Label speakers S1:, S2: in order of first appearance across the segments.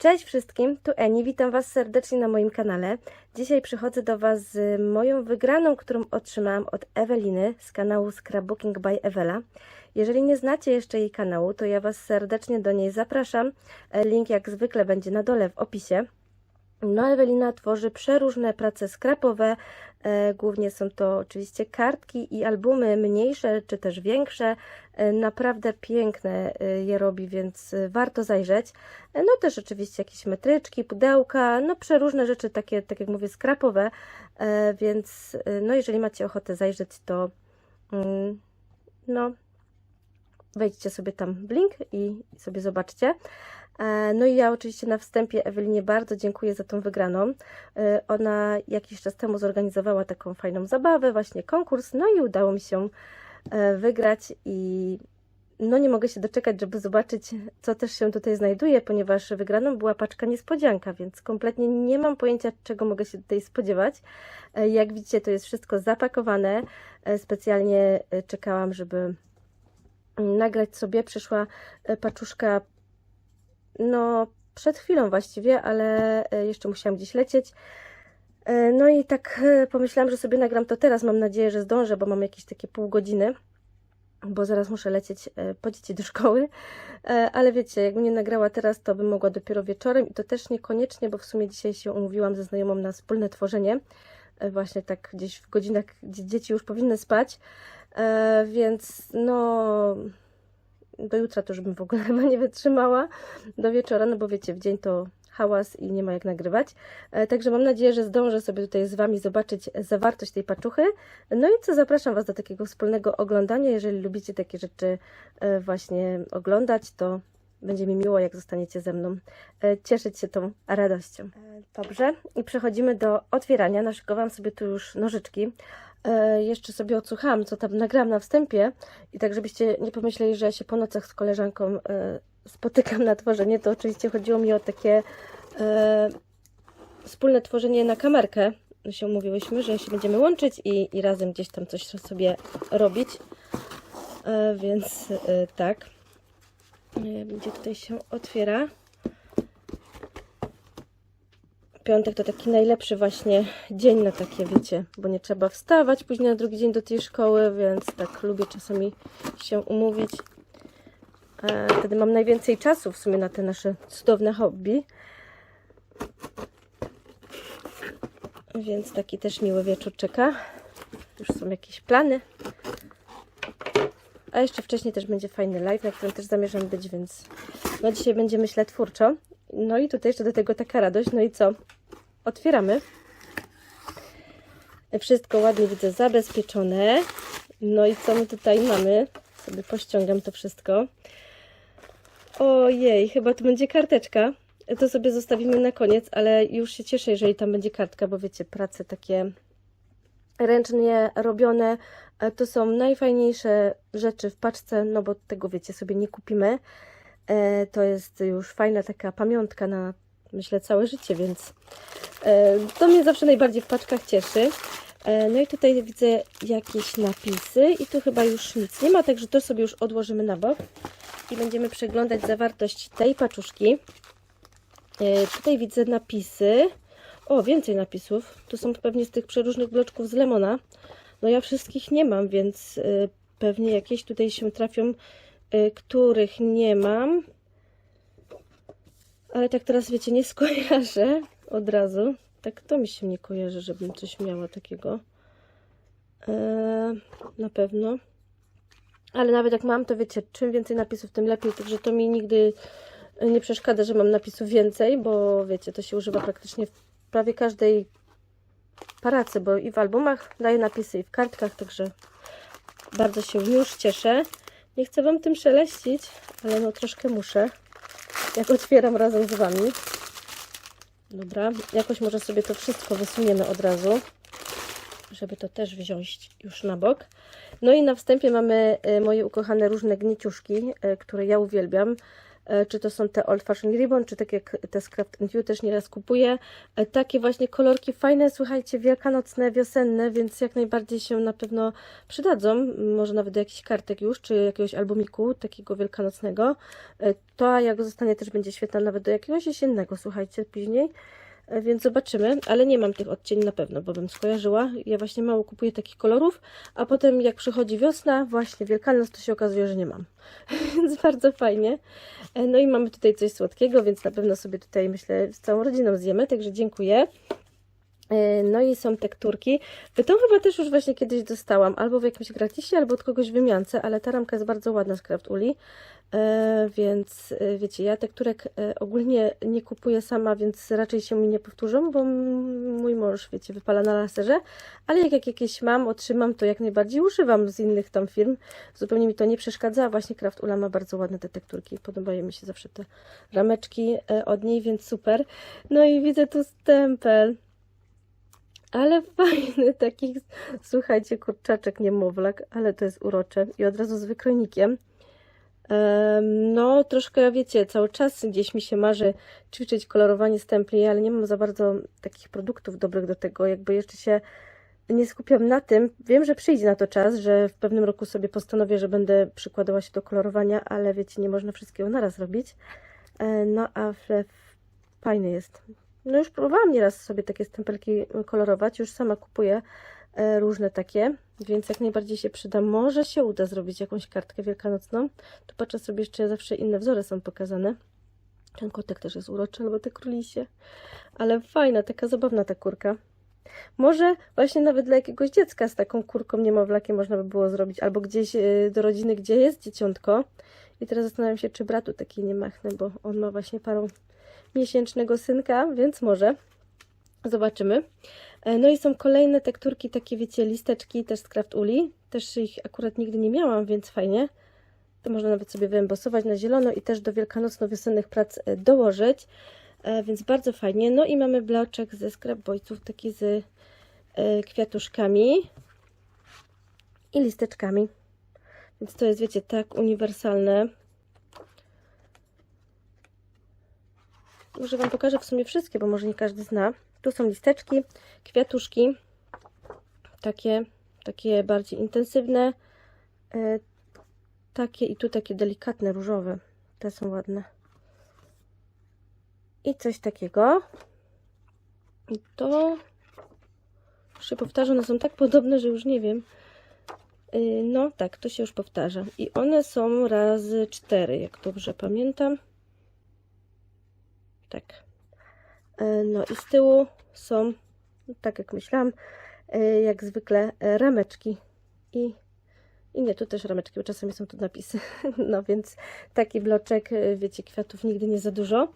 S1: Cześć wszystkim, tu Eni, witam Was serdecznie na moim kanale. Dzisiaj przychodzę do Was z moją wygraną, którą otrzymałam od Eweliny z kanału Scrapbooking by Ewela. Jeżeli nie znacie jeszcze jej kanału, to ja Was serdecznie do niej zapraszam. E, Link jak zwykle będzie na dole w opisie. No, Ewelina tworzy przeróżne prace skrapowe. E, głównie są to oczywiście kartki i albumy mniejsze czy też większe. E, naprawdę piękne e, je robi, więc warto zajrzeć. No też oczywiście jakieś metryczki, pudełka, no przeróżne rzeczy takie, tak jak mówię, skrapowe. Więc no jeżeli macie ochotę zajrzeć, to mm, no wejdźcie sobie tam w link i sobie zobaczcie. E, No i ja oczywiście na wstępie Ewelinie bardzo dziękuję za tą wygraną. E, Ona jakiś czas temu zorganizowała taką fajną zabawę, właśnie konkurs, no i udało mi się e, wygrać i no nie mogę się doczekać, żeby zobaczyć, co też się tutaj znajduje, ponieważ wygraną była paczka niespodzianka, więc kompletnie nie mam pojęcia, czego mogę się tutaj spodziewać. Jak widzicie, to jest wszystko zapakowane. Specjalnie czekałam, żeby nagrać sobie. Przyszła paczuszka no przed chwilą właściwie, ale e, jeszcze musiałam gdzieś lecieć. E, No i tak e, pomyślałam, że sobie nagram to teraz. Mam nadzieję, że zdążę, bo mam jakieś takie pół godziny, bo zaraz muszę lecieć po dzieci do szkoły. Ale wiecie, jakbym nie nagrała teraz, to bym mogła dopiero wieczorem i to też niekoniecznie, bo w sumie dzisiaj się umówiłam ze znajomą na wspólne tworzenie. Właśnie tak gdzieś w godzinach, gdzie dzieci już powinny spać. Więc no do jutra to już bym w ogóle chyba nie wytrzymała do wieczora, no bo wiecie, w dzień to hałas i nie ma jak nagrywać. E, Także mam nadzieję, że zdążę sobie tutaj z Wami zobaczyć zawartość tej paczuchy. No i co, zapraszam Was do takiego wspólnego oglądania. Jeżeli lubicie takie rzeczy e, właśnie oglądać, to będzie mi miło, jak zostaniecie ze mną e, cieszyć się tą radością. Dobrze, i przechodzimy do otwierania. Naszykowałam sobie tu już nożyczki. E, Jeszcze sobie odsłuchałam, co tam nagrałam na wstępie i tak, żebyście nie pomyśleli, że ja się po nocach z koleżanką e, spotykam na tworzenie, to oczywiście chodziło mi o takie e, wspólne tworzenie na kamerkę. Się umówiłyśmy, że się będziemy łączyć i, i razem gdzieś tam coś sobie robić. Więc tak. E, Będzie tutaj się otwiera. Piątek to taki najlepszy właśnie dzień na takie, wiecie, bo nie trzeba wstawać później na drugi dzień do tej szkoły, więc tak lubię czasami się umówić. E, Wtedy mam najwięcej czasu w sumie na te nasze cudowne hobby. Więc taki też miły wieczór czeka. Już są jakieś plany. A jeszcze wcześniej też będzie fajny live, na którym też zamierzam być, więc no dzisiaj będzie myślę twórczo. No i tutaj jeszcze do tego taka radość. No i co? Otwieramy. Wszystko ładnie widzę zabezpieczone. No i co my tutaj mamy? Sobie pościągam to wszystko. Ojej, chyba tu będzie karteczka. To sobie zostawimy na koniec, ale już się cieszę, jeżeli tam będzie kartka, bo wiecie, prace takie ręcznie robione e, to są najfajniejsze rzeczy w paczce, no bo tego wiecie, sobie nie kupimy. E, To jest już fajna taka pamiątka na myślę całe życie, więc e, to mnie zawsze najbardziej w paczkach cieszy. E, No i tutaj widzę jakieś napisy i tu chyba już nic nie ma, także to sobie już odłożymy na bok i będziemy przeglądać zawartość tej paczuszki. Tutaj widzę napisy. O, więcej napisów. Tu są pewnie z tych przeróżnych bloczków z lemona. No ja wszystkich nie mam, więc pewnie jakieś tutaj się trafią, których nie mam. Ale tak teraz wiecie, nie skojarzę od razu. Tak to mi się nie kojarzy, żebym coś miała takiego. E, na pewno. Ale nawet jak mam, to wiecie, czym więcej napisów, tym lepiej. Także to mi nigdy nie przeszkadza, że mam napisów więcej, bo wiecie, to się używa praktycznie w prawie każdej pracy, bo i w albumach daję napisy, i w kartkach, także bardzo się już cieszę. Nie chcę Wam tym szeleścić, ale no troszkę muszę, jak otwieram razem z Wami. Dobra, jakoś może sobie to wszystko wysuniemy od razu, żeby to też wziąć już na bok. No i na wstępie mamy y, moje ukochane różne gnieciuszki, y, które ja uwielbiam. E, czy to są te Old Fashioned Ribbon, czy tak jak te z Craft and You też nieraz kupuję. E, Takie właśnie kolorki fajne, słuchajcie, wielkanocne, wiosenne, więc jak najbardziej się na pewno przydadzą. Może nawet do jakichś kartek już, czy jakiegoś albumiku takiego wielkanocnego. E, To jak zostanie też będzie świetna nawet do jakiegoś jesiennego, słuchajcie, później. Więc zobaczymy, ale nie mam tych odcieni na pewno, bo bym skojarzyła. Ja właśnie mało kupuję takich kolorów, a potem jak przychodzi wiosna, właśnie Wielkanoc, to się okazuje, że nie mam. Więc bardzo fajnie. No i mamy tutaj coś słodkiego, więc na pewno sobie tutaj, myślę, z całą rodziną zjemy, także dziękuję. E, No i są tekturki. Tą chyba też już właśnie kiedyś dostałam, albo w jakimś gratisie, albo od kogoś w wymiance, ale ta ramka jest bardzo ładna z Craft Uli, e, więc e, wiecie, ja tekturek e, ogólnie nie kupuję sama, więc raczej się mi nie powtórzą, bo mój mąż, wiecie, wypala na laserze, ale jak, jak jakieś mam, otrzymam, to jak najbardziej używam z innych tam firm. Zupełnie mi to nie przeszkadza, a właśnie Craft Ula ma bardzo ładne te tekturki. Podobają mi się zawsze te rameczki e, od niej, więc super. No i widzę tu stempel. Ale fajny taki, słuchajcie, kurczaczek niemowlak, ale to jest urocze i od razu z wykrojnikiem. Em, No, troszkę, wiecie, cały czas gdzieś mi się marzy ćwiczyć kolorowanie stempli, ale nie mam za bardzo takich produktów dobrych do tego, jakby jeszcze się nie skupiam na tym. Wiem, że przyjdzie na to czas, że w pewnym roku sobie postanowię, że będę przykładała się do kolorowania, ale wiecie, nie można wszystkiego naraz robić. E, No, a fajny jest. No już próbowałam nieraz sobie takie stempelki kolorować, już sama kupuję e, różne takie, więc jak najbardziej się przyda. Może się uda zrobić jakąś kartkę wielkanocną. Tu patrzę sobie jeszcze zawsze inne wzory są pokazane. Ten kotek też jest uroczy, albo te królisie. Ale fajna, taka zabawna ta kurka. Może właśnie nawet dla jakiegoś dziecka z taką kurką niemowlakiem można by było zrobić, albo gdzieś e, do rodziny, gdzie jest dzieciątko. I teraz zastanawiam się, czy bratu takiej nie machnę, bo on ma właśnie parą miesięcznego synka, więc może. Zobaczymy. E, No i są kolejne tekturki, takie wiecie, listeczki też z Craft Uli. Też ich akurat nigdy nie miałam, więc fajnie. To można nawet sobie wyembosować na zielono i też do wielkanocno-wiosennych prac e, dołożyć. E, Więc bardzo fajnie. No i mamy bloczek ze scrapboyców, taki z kwiatuszkami i listeczkami. Więc to jest, wiecie, tak uniwersalne. Może Wam pokażę w sumie wszystkie, bo może nie każdy zna. Tu są listeczki, kwiatuszki, takie, takie bardziej intensywne, e, takie i tu takie delikatne, różowe. Te są ładne. I coś takiego. I to już się powtarza, one są tak podobne, że już nie wiem. Y, No tak, to się już powtarza. I one są razy cztery, jak dobrze pamiętam. Tak. E, No i z tyłu są, tak jak myślałam, e, jak zwykle e, rameczki. I, I nie, tu też rameczki, bo czasami są tu napisy. No więc taki bloczek, wiecie, kwiatów nigdy nie za dużo.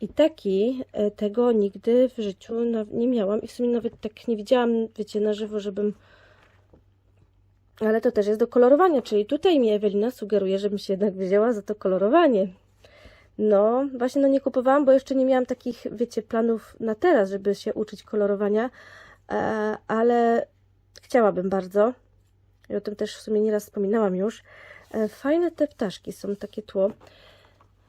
S1: I taki, tego nigdy w życiu nie miałam i w sumie nawet tak nie widziałam, wiecie, na żywo, żebym ale to też jest do kolorowania, czyli tutaj mi Ewelina sugeruje, żebym się jednak wzięła za to kolorowanie. No, właśnie no nie kupowałam, bo jeszcze nie miałam takich, wiecie, planów na teraz, żeby się uczyć kolorowania, e, ale chciałabym bardzo. I o tym też w sumie nieraz wspominałam już. E, Fajne te ptaszki są, takie tło.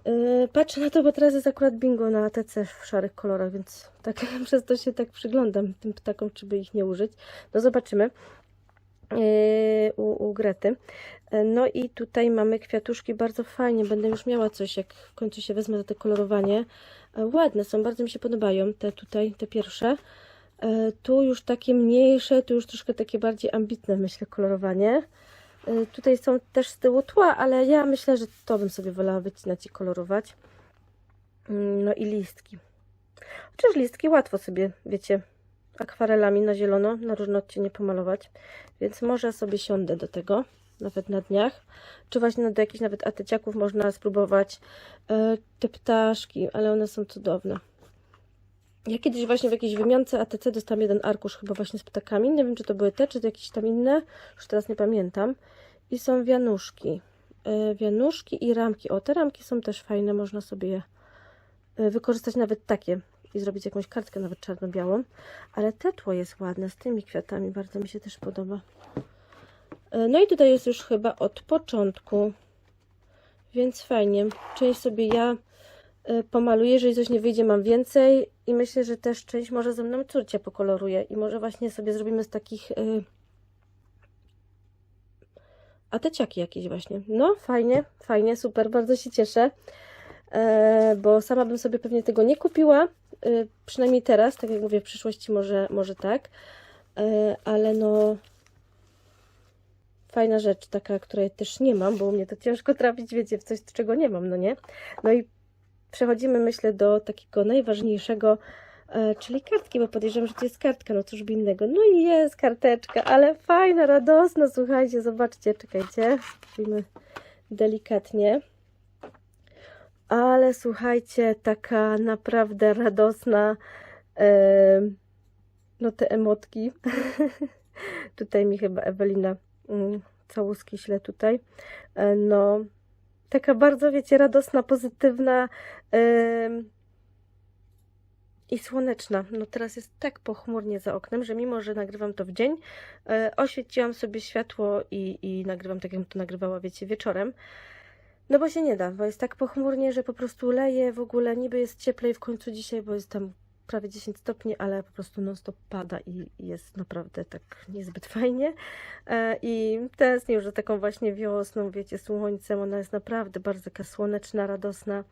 S1: E, Patrzę na to, bo teraz jest akurat bingo na ATC w szarych kolorach, więc tak przez to się tak przyglądam tym ptakom, czy by ich nie użyć. No zobaczymy u, u Grety. No i tutaj mamy kwiatuszki, bardzo fajnie, będę już miała coś, jak w końcu się wezmę za to kolorowanie. E, Ładne są, bardzo mi się podobają te tutaj, te pierwsze. E, Tu już takie mniejsze, tu już troszkę takie bardziej ambitne, myślę, kolorowanie. E, Tutaj są też z tyłu tła, ale ja myślę, że to bym sobie wolała wycinać i kolorować. Mm, No i listki. Chociaż listki łatwo sobie, wiecie, akwarelami na zielono, na różne odcienie pomalować, więc może sobie siądę do tego, nawet na dniach, czy właśnie do jakichś nawet ateciaków można spróbować e, te ptaszki, ale one są cudowne. Ja kiedyś właśnie w jakiejś wymiance ATC dostałam jeden arkusz chyba właśnie z ptakami, nie wiem czy to były te, czy to jakieś tam inne, już teraz nie pamiętam. I są wianuszki, e, wianuszki i ramki, o te ramki są też fajne, można sobie je wykorzystać nawet takie i zrobić jakąś kartkę nawet czarno-białą. Ale te tło jest ładne z tymi kwiatami, bardzo mi się też podoba. E, No i tutaj jest już chyba od początku Więc fajnie. Część sobie ja y, pomaluję, jeżeli coś nie wyjdzie, mam więcej. I myślę, że też część może ze mną córcia pokoloruje. I może właśnie sobie zrobimy z takich... Y, ateciaki jakieś właśnie. No, fajnie, fajnie, super, bardzo się cieszę. E, bo sama bym sobie pewnie tego nie kupiła. Y, przynajmniej teraz, tak jak mówię, w przyszłości może, może tak. E, ale no fajna rzecz, taka, której też nie mam, bo u mnie to ciężko trafić, wiecie, w coś, czego nie mam, no nie? No i przechodzimy, myślę, do takiego najważniejszego, e, czyli kartki, bo podejrzewam, że to jest kartka, no cóż by innego. No i jest karteczka, ale fajna, radosna, słuchajcie, zobaczcie, czekajcie, spróbujmy delikatnie. Ale słuchajcie, taka naprawdę radosna, no te emotki. tutaj mi chyba Ewelina mm, całuski śle tutaj. E, no, taka bardzo, wiecie, radosna, pozytywna i słoneczna. No teraz jest tak pochmurnie za oknem, że mimo, że nagrywam to w dzień, e, oświeciłam sobie światło i, i nagrywam tak, jakbym to nagrywała, wiecie, wieczorem. No bo się nie da, bo jest tak pochmurnie, że po prostu leje w ogóle, niby jest cieplej w końcu dzisiaj, bo jest tam prawie 10 stopni, ale po prostu non stop pada i jest naprawdę tak niezbyt fajnie. E, I tęsknię już za taką właśnie wiosną, wiecie, słońcem, ona jest naprawdę bardzo taka słoneczna, radosna,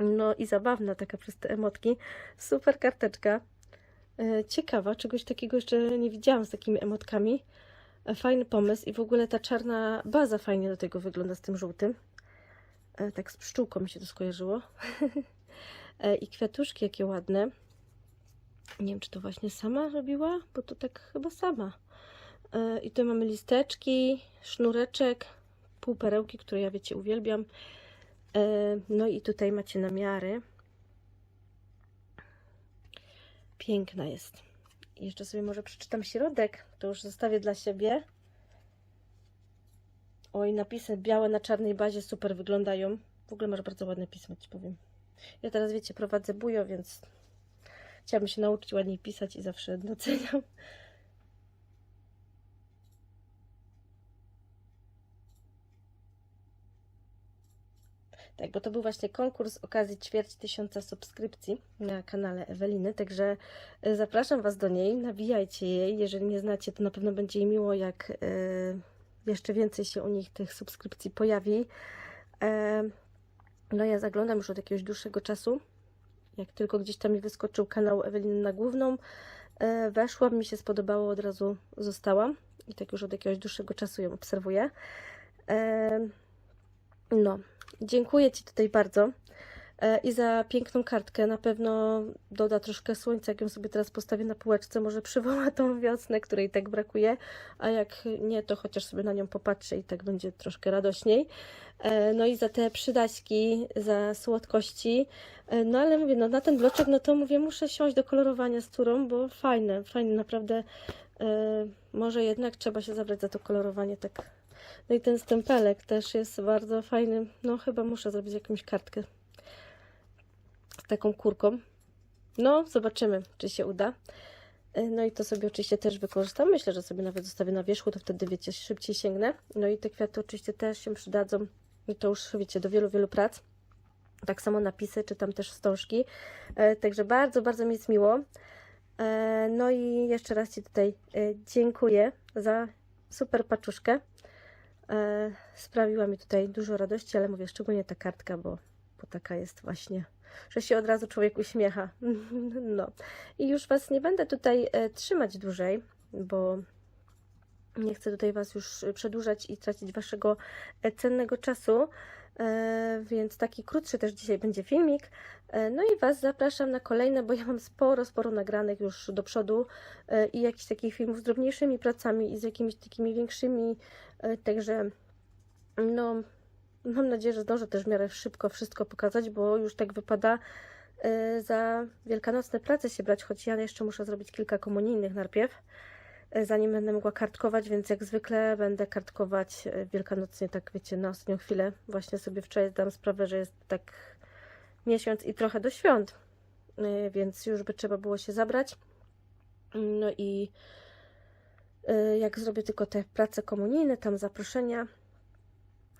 S1: no i zabawna taka przez te emotki. Super karteczka. E, Ciekawa, czegoś takiego jeszcze nie widziałam z takimi emotkami. E, Fajny pomysł i w ogóle ta czarna baza fajnie do tego wygląda z tym żółtym. E, Tak z pszczółką mi się to skojarzyło. E, I kwiatuszki jakie ładne. Nie wiem, czy to właśnie sama robiła, bo to tak chyba sama. E, I tu mamy listeczki, sznureczek, półperełki, które ja wiecie uwielbiam. No i tutaj macie namiary. Piękna jest. Jeszcze sobie może przeczytam środek, to już zostawię dla siebie. Oj, napisy białe na czarnej bazie super wyglądają. W ogóle masz bardzo ładne pismo, ci powiem. Ja teraz, wiecie, prowadzę bujo, więc chciałabym się nauczyć ładniej pisać i zawsze doceniam. Tak, bo to był właśnie konkurs z okazji ćwierć tysiąca subskrypcji na kanale Eweliny, także e, zapraszam Was do niej, nawijajcie jej. Jeżeli nie znacie, to na pewno będzie jej miło, jak e, jeszcze więcej się u nich tych subskrypcji pojawi. E, no ja zaglądam już od jakiegoś dłuższego czasu. Jak tylko gdzieś tam mi wyskoczył kanał Eweliny na główną, e, weszłam, mi się spodobało, od razu zostałam. I tak już od jakiegoś dłuższego czasu ją obserwuję. E, no, dziękuję Ci tutaj bardzo i za piękną kartkę. Na pewno doda troszkę słońca, jak ją sobie teraz postawię na półeczce, może przywoła tą wiosnę, której tak brakuje, a jak nie, to chociaż sobie na nią popatrzę i tak będzie troszkę radośniej. E, No i za te przydaśki, za słodkości. E, No ale mówię, no na ten bloczek, no to mówię, muszę siąść do kolorowania z turą, bo fajne, fajne, naprawdę. E, Może jednak trzeba się zabrać za to kolorowanie tak. No i ten stempelek też jest bardzo fajny. No chyba muszę zrobić jakąś kartkę taką kurką. No, zobaczymy, czy się uda. E, No i to sobie oczywiście też wykorzystam. Myślę, że sobie nawet zostawię na wierzchu, to wtedy, wiecie, szybciej sięgnę. No i te kwiaty oczywiście też się przydadzą. To już, wiecie, do wielu, wielu prac. Tak samo napisy, czy tam też wstążki. E, Także bardzo, bardzo mi jest miło. E, No i jeszcze raz Ci tutaj dziękuję za super paczuszkę. Sprawiła mi tutaj dużo radości, ale mówię szczególnie ta kartka, bo, bo taka jest właśnie, że się od razu człowiek uśmiecha. No i już Was nie będę tutaj e, trzymać dłużej, bo nie chcę tutaj Was już przedłużać i tracić Waszego e, cennego czasu. E, więc taki krótszy też dzisiaj będzie filmik. E, No i Was zapraszam na kolejne, bo ja mam sporo, sporo nagranych już do przodu e, i jakichś takich filmów z drobniejszymi pracami i z jakimiś takimi większymi. e, Także no, mam nadzieję, że zdążę też w miarę szybko wszystko pokazać, bo już tak wypada e, za wielkanocne prace się brać, choć ja jeszcze muszę zrobić kilka komunijnych najpierw e, zanim będę mogła kartkować, więc jak zwykle będę kartkować e, wielkanocnie, tak wiecie, na ostatnią chwilę. Właśnie sobie wczoraj zdałam sprawę, że jest tak miesiąc i trochę do świąt, więc już by trzeba było się zabrać. No i jak zrobię tylko te prace komunijne, tam zaproszenia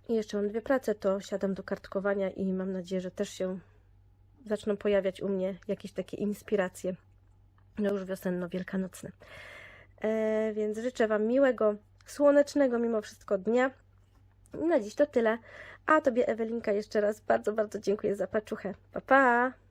S1: I jeszcze mam dwie prace, to siadam do kartkowania i mam nadzieję, że też się zaczną pojawiać u mnie jakieś takie inspiracje. No już wiosenno-wielkanocne. E, więc życzę Wam miłego, słonecznego mimo wszystko dnia. I na dziś to tyle. A Tobie, Ewelinka, jeszcze raz bardzo, bardzo dziękuję za paczuchę. Pa, pa!